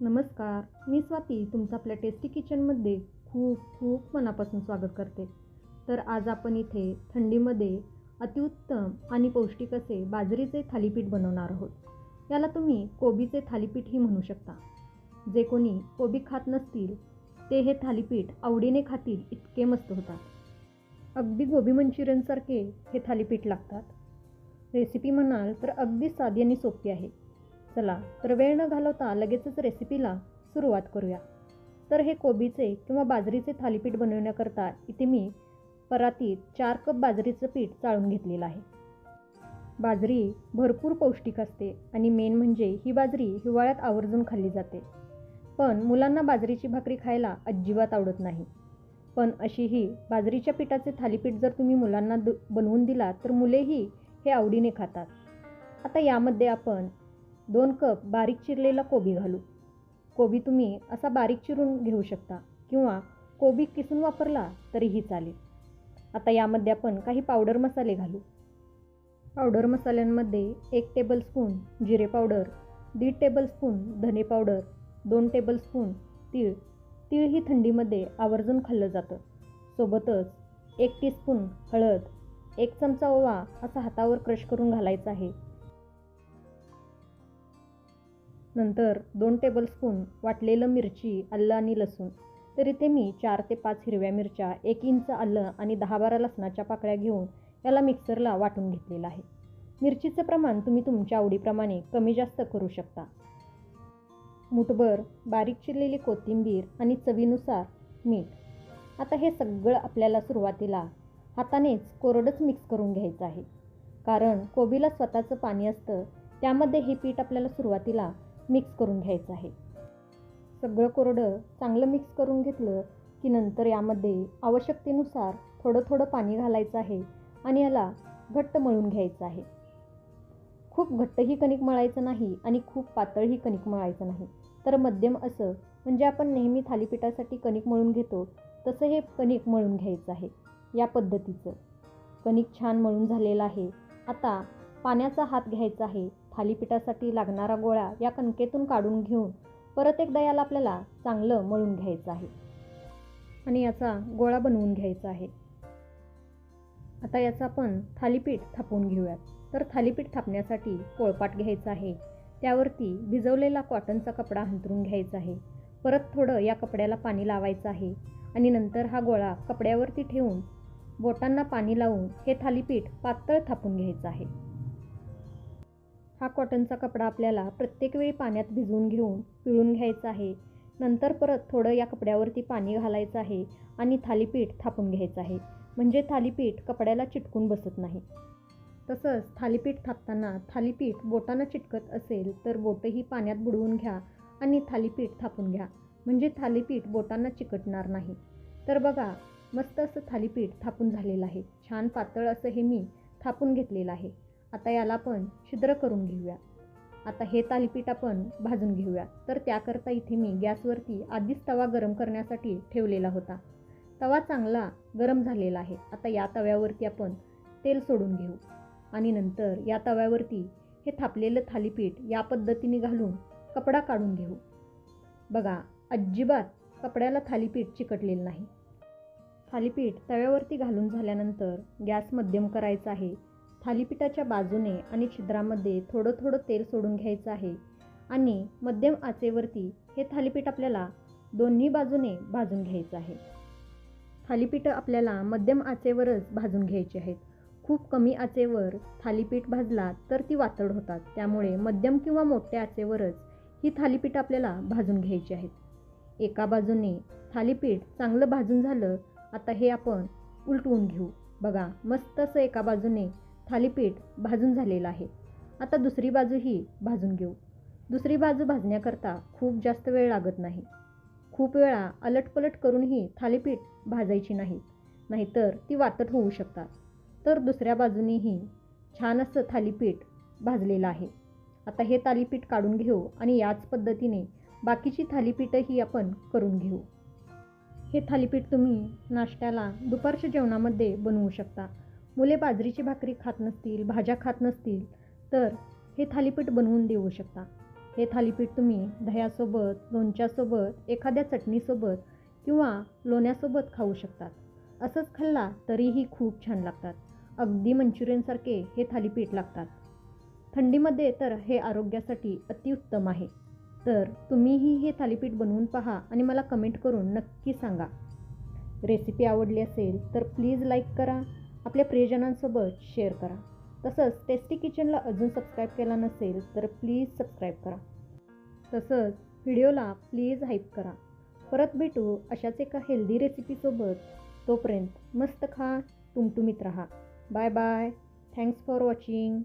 नमस्कार मी स्वाती तुमचं आपल्या टेस्टी किचनमध्ये खूप खूप मनापासून स्वागत करते. तर आज आपण इथे थंडीमध्ये अतिउत्तम आणि पौष्टिक असे बाजरीचे थालीपीठ बनवणार आहोत. याला तुम्ही कोबीचे थालीपीठही म्हणू शकता. जे कोणी कोबी खात नसतील ते हे थालीपीठ आवडीने खातील इतके मस्त होतात. अगदी गोबी मंचुरियनसारखे हे थालीपीठ लागतात. रेसिपी म्हणाल तर अगदी साधी आणि सोपी आहे. चला तर वेळ न घालवता लगेचच रेसिपीला सुरुवात करूया. तर हे कोबीचे किंवा बाजरीचे थालीपीठ बनवण्याकरता इथे मी परातीत चार कप बाजरीचं पीठ चाळून घेतलेलं आहे. बाजरी भरपूर पौष्टिक असते आणि मेन म्हणजे ही बाजरी हिवाळ्यात आवर्जून खाल्ली जाते. पण मुलांना बाजरीची भाकरी खायला अजिबात आवडत नाही. पण अशीही बाजरीच्या पिठाचे थालीपीठ जर तुम्ही मुलांना द बनवून दिला तर मुलेही हे आवडीने खातात. आता यामध्ये आपण दोन कप बारीक चिरलेला कोबी घालू. कोबी तुम्ही असा बारीक चिरून घेऊ शकता किंवा कोबी किसून वापरला तरीही चालेल. आता यामध्ये आपण काही पावडर मसाले घालू. पावडर मसाल्यांमध्ये एक टेबलस्पून जिरे पावडर दीड टेबलस्पून धने पावडर दोन टेबलस्पून तीळ. तीळ ही थंडीमध्ये आवर्जून खाल्लं जातं. सोबतच एक टीस्पून हळद एक चमचा ओवा असा हातावर क्रश करून घालायचा आहे. नंतर दोन टेबलस्पून वाटलेलं मिरची आलं आणि लसूण. तर इथे मी चार ते पाच हिरव्या मिरच्या एक इंच आलं आणि दहा बारा लसणाच्या पाकळ्या घेऊन याला मिक्सरला वाटून घेतलेलं आहे. मिरचीचं प्रमाण तुम्ही तुमच्या आवडीप्रमाणे कमी जास्त करू शकता. मुठभर बारीक चिरलेली कोथिंबीर आणि चवीनुसार मीठ. आता हे सगळं आपल्याला सुरुवातीला हातानेच कोरडंच मिक्स करून घ्यायचं आहे. कारण कोबीला स्वतःचं पाणी असतं त्यामध्ये हे पीठ आपल्याला सुरुवातीला मिक्स करून घ्यायचं आहे. सगळं कोरडं चांगलं मिक्स करून घेतलं की नंतर यामध्ये आवश्यकतेनुसार थोडं थोडं पाणी घालायचं आहे आणि याला घट्ट मळून घ्यायचं आहे. खूप घट्टही कणिक मळायचं नाही आणि खूप पातळही कणिक मळायचं नाही. तर मध्यम असं म्हणजे आपण नेहमी थालीपीठासाठी कणिक मळून घेतो तसं हे कणिक मळून घ्यायचं आहे या पद्धतीचं. कणिक छान मळून झालेलं आहे. आता पाण्याचा हात घ्यायचा आहे. थालीपीठासाठी लागणारा गोळा या कणकेतून काढून घेऊन परत एकदा याला आपल्याला चांगलं मळून घ्यायचं आहे. आणि याचा गोळा बनवून घ्यायचा आहे. आता याचं आपण थालीपीठ थापवून घेऊयात. तर थालीपीठ थापण्यासाठी पोळपाट घ्यायचा आहे. त्यावरती भिजवलेला कॉटनचा कपडा अंथरून घ्यायचा आहे. परत थोडं या कपड्याला पाणी लावायचं आहे. आणि नंतर हा गोळा कपड्यावरती ठेवून बोटांना पाणी लावून हे थालीपीठ पातळ थापून घ्यायचं आहे. हा कॉटनचा कपडा आपल्याला प्रत्येक वेळी पाण्यात भिजवून घेऊन पिळून घ्यायचा आहे. नंतर परत थोडं या कपड्यावरती पाणी घालायचं आहे आणि थालीपीठ थापून घ्यायचं आहे. म्हणजे थालीपीठ कपड्याला चिटकून बसत नाही. तसंच थालीपीठ थापताना थालीपीठ बोटांना चिटकत असेल तर बोटंही पाण्यात बुडवून घ्या आणि थालीपीठ थापून घ्या. म्हणजे थालीपीठ बोटांना चिकटणार नाही. तर बघा मस्त असं थालीपीठ थापून झालेलं आहे. छान पातळ असं हे मी थापून घेतलेलं आहे. आता याला आपण छिद्र करून घेऊया. आता हे थालीपीठ आपण भाजून घेऊया. तर त्याकरता इथे मी गॅसवरती आधीच तवा गरम करण्यासाठी ठेवलेला होता. तवा चांगला गरम झालेला आहे. आता या तव्यावरती आपण तेल सोडून घेऊ. आणि नंतर या तव्यावरती हे थापलेलं थालीपीठ या पद्धतीने घालून कपडा काढून घेऊ. बघा अजिबात कपड्याला थालीपीठ चिकटलेलं नाही. थालीपीठ तव्यावरती घालून झाल्यानंतर गॅस मध्यम करायचा आहे. थालीपीठाच्या बाजूने आणि छिद्रामध्ये थोडं थोडं तेल सोडून घ्यायचं आहे. आणि मध्यम आचेवरती हे थालीपीठ आपल्याला दोन्ही बाजूने भाजून घ्यायचं आहे. थालीपीठं आपल्याला मध्यम आचेवरच भाजून घ्यायची आहेत. खूप कमी आचेवर थालीपीठ भाजला तर ती वातड होतात. त्यामुळे मध्यम किंवा मोठ्या आचेवरच ही थालीपीठ आपल्याला भाजून घ्यायची आहेत. एका बाजूने थालीपीठ चांगलं भाजून झालं आता हे आपण उलटवून घेऊ. बघा मस्त असं एका बाजूने थालीपीठ भाजून झालेलं आहे. आता दुसरी बाजूही भाजून घेऊ. दुसरी बाजू भाजण्याकरता खूप जास्त वेळ लागत नाही. खूप वेळा अलटपलट करूनही थालीपीठ भाजायची नाही नाहीतर ती वातट होऊ शकतात. तर दुसऱ्या बाजूनेही छान असं थालीपीठ भाजलेलं आहे. आता हे थालीपीठ काढून घेऊ आणि याच पद्धतीने बाकीची थालीपीठही आपण करून घेऊ. हे थालीपीठ तुम्ही नाश्त्याला दुपारच्या जेवणामध्ये बनवू शकता. मुले बाजरीची भाकरी खात नसतील भाज्या खात नसतील तर हे थालीपीठ बनवून देऊ शकता. हे थालीपीठ तुम्ही दह्यासोबत लोणच्यासोबत एखाद्या चटणीसोबत किंवा लोण्यासोबत खाऊ शकतात असंच खाल्ला तरीही खूप छान लागतात. अगदी मंचुरियनसारखे हे थालीपीठ लागतात. थंडीमध्ये तर हे आरोग्यासाठी अतिउत्तम आहे. तर तुम्हीही हे थालीपीठ बनवून पहा आणि मला कमेंट करून नक्की सांगा. रेसिपी आवडली असेल तर प्लीज लाईक करा. आपल्या प्रियजनांसोबत शेअर करा. तसंच टेस्टी किचनला अजून सबस्क्राईब केला नसेल तर प्लीज सबस्क्राईब करा. तसंच व्हिडिओला प्लीज हाईप करा. परत भेटू अशाच एका हेल्दी रेसिपीसोबत तोपर्यंत मस्त खा तुमटुमीत राहा. Bye bye thanks for watching